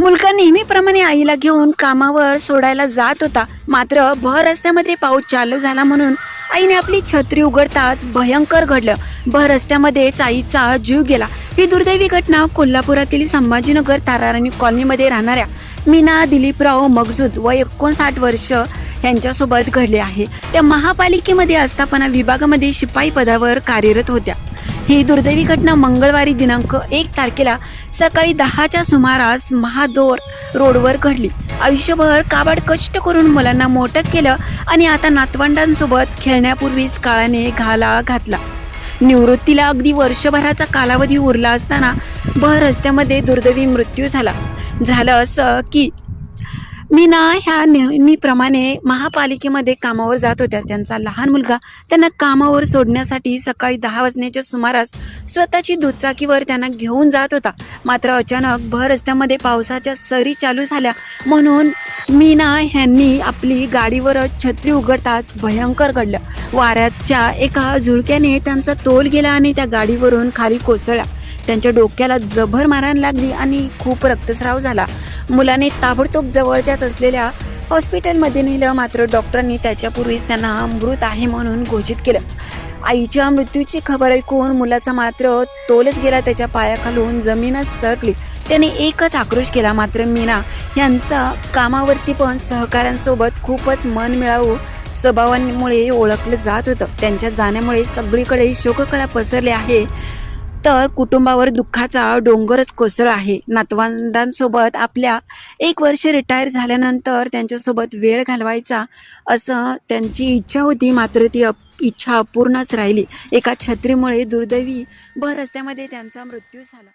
मुलगा नेहमीप्रमाणे आईला घेऊन कामावर सोडायला जात होता. मात्र भर रस्त्यामध्ये पाऊस चालू झाला म्हणून आईने आपली छत्री उघडताच भयंकर घडलं. भर रस्त्यामध्येच आईचा जीव गेला. ही दुर्दैवी घटना कोल्हापुरातील संभाजीनगर ताराराणी कॉलनीमध्ये राहणाऱ्या मीना दिलीपराव मगजूद व एकोणसाठ वर्ष यांच्यासोबत घडले आहे. त्या महापालिकेमध्ये आस्थापना विभागामध्ये शिपाई पदावर कार्यरत होत्या. ही दुर्दैवी घटना मंगळवारी दिनांक एक तारखेला सकाळी दहाच्या सुमारास महादोर रोडवर घडली. आयुष्यभर काबाड कष्ट करून मुलांना मोठं केलं आणि आता नातवंडांसोबत खेळण्यापूर्वीच काळाने घाला घातला. निवृत्तीला अगदी वर्षभराचा कालावधी उरला असताना भर रस्त्यामध्ये दुर्दैवी मृत्यू झाला. झालं असं की मी ना ह्या नेहमीप्रमाणे महापालिकेमध्ये कामावर जात होत्या. त्यांचा लहान मुलगा त्यांना कामावर सोडण्यासाठी सकाळी दहा वाजण्याच्या सुमारास स्वतःची दुचाकीवर त्यांना घेऊन जात होता. मात्र अचानक भर रस्त्यामध्ये पावसाच्या सरी चालू झाल्या. म्हणून मीना ह्यांनी आपली गाडीवरच छत्री उघडताच भयंकर घडलं. वाऱ्याच्या एका झुळक्याने त्यांचा तोल गेला आणि त्या गाडीवरून खाली कोसळला त्यांच्या डोक्याला जबर मारायला लागली आणि खूप रक्तस्राव झाला. मुलाने ताबडतोब जवळच्याच असलेल्या हॉस्पिटलमध्ये नेलं. मात्र डॉक्टरांनी त्याच्यापूर्वीच त्यांना मृत आहे म्हणून घोषित केलं. आईच्या मृत्यूची खबर ऐकून मुलाचा मात्र तोलच गेला. त्याच्या पायाखालून जमीनच सरकली. त्याने एकच आक्रोश केला. मात्र मीना यांचा कामावरती पण सहकाऱ्यांसोबत खूपच मन मिळावू स्वभावांमुळे ओळखलं जात होतं. त्यांच्या जाण्यामुळे सगळीकडे शोककळा पसरली आहे. तर कुटुंबावर दुःखाचा डोंगरच कोसळ आहे. नातवंडांसोबत आपल्या एक वर्ष रिटायर झाल्यानंतर त्यांच्यासोबत वेळ घालवायचा असं त्यांची इच्छा होती. मात्र ती अप इच्छा अपूर्णच राहिली. एका छत्रीमुळे दुर्दैवी भर रस्त्यामध्ये त्यांचा मृत्यू झाला.